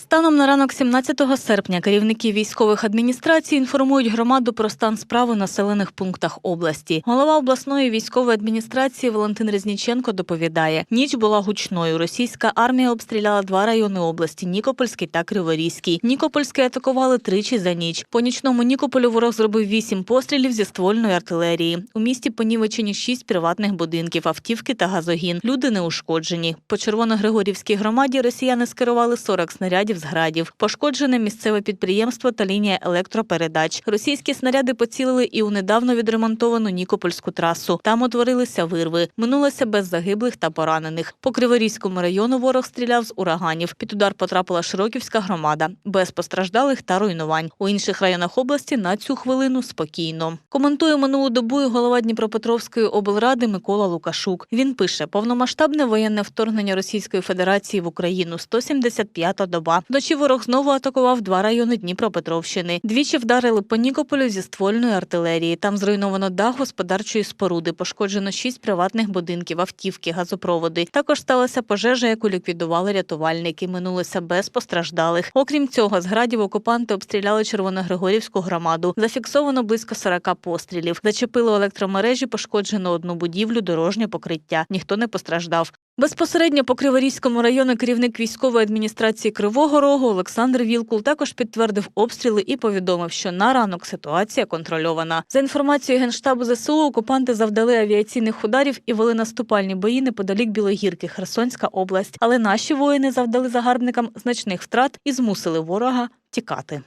Станом на ранок 17 серпня керівники військових адміністрацій інформують громаду про стан справ у населених пунктах області. Голова обласної військової адміністрації Валентин Резніченко доповідає: ніч була гучною. Російська армія обстріляла два райони області: Нікопольський та Криворізький. Нікопольський атакували тричі за ніч. По нічному Нікополю ворог зробив вісім пострілів зі ствольної артилерії. У місті понівечені шість приватних будинків, автівки та газогін. Люди не ушкоджені. По Червоногригорівській громаді росіяни скерували 40 снарядів з градів. Пошкоджене місцеве підприємство та лінія електропередач. Російські снаряди поцілили і у недавно відремонтовану Нікопольську трасу. Там утворилися вирви. Минулося без загиблих та поранених. По Криворізькому району ворог стріляв з ураганів. Під удар потрапила Широківська громада, без постраждалих та руйнувань. У інших районах області на цю хвилину спокійно. Коментує минулу добу і голова Дніпропетровської облради Микола Лукашук. Він пише: повномасштабне воєнне вторгнення Російської Федерації в Україну 175-та доба. Вночі ворог знову атакував два райони Дніпропетровщини. Двічі вдарили по Нікополю зі ствольної артилерії. Там зруйновано дах господарчої споруди, пошкоджено шість приватних будинків, автівки, газопроводи. Також сталася пожежа, яку ліквідували рятувальники. Минулося без постраждалих. Окрім цього, з градів окупанти обстріляли Червоногригорівську громаду. Зафіксовано близько 40 пострілів. Зачепило електромережі, пошкоджено одну будівлю, дорожнє покриття. Ніхто не постраждав. Безпосередньо по Криворізькому району керівник військової адміністрації Кривого Рогу Олександр Вілкул також підтвердив обстріли і повідомив, що на ранок ситуація контрольована. За інформацією генштабу ЗСУ, окупанти завдали авіаційних ударів і вели наступальні бої неподалік Білогірки, Херсонська область. Але наші воїни завдали загарбникам значних втрат і змусили ворога тікати.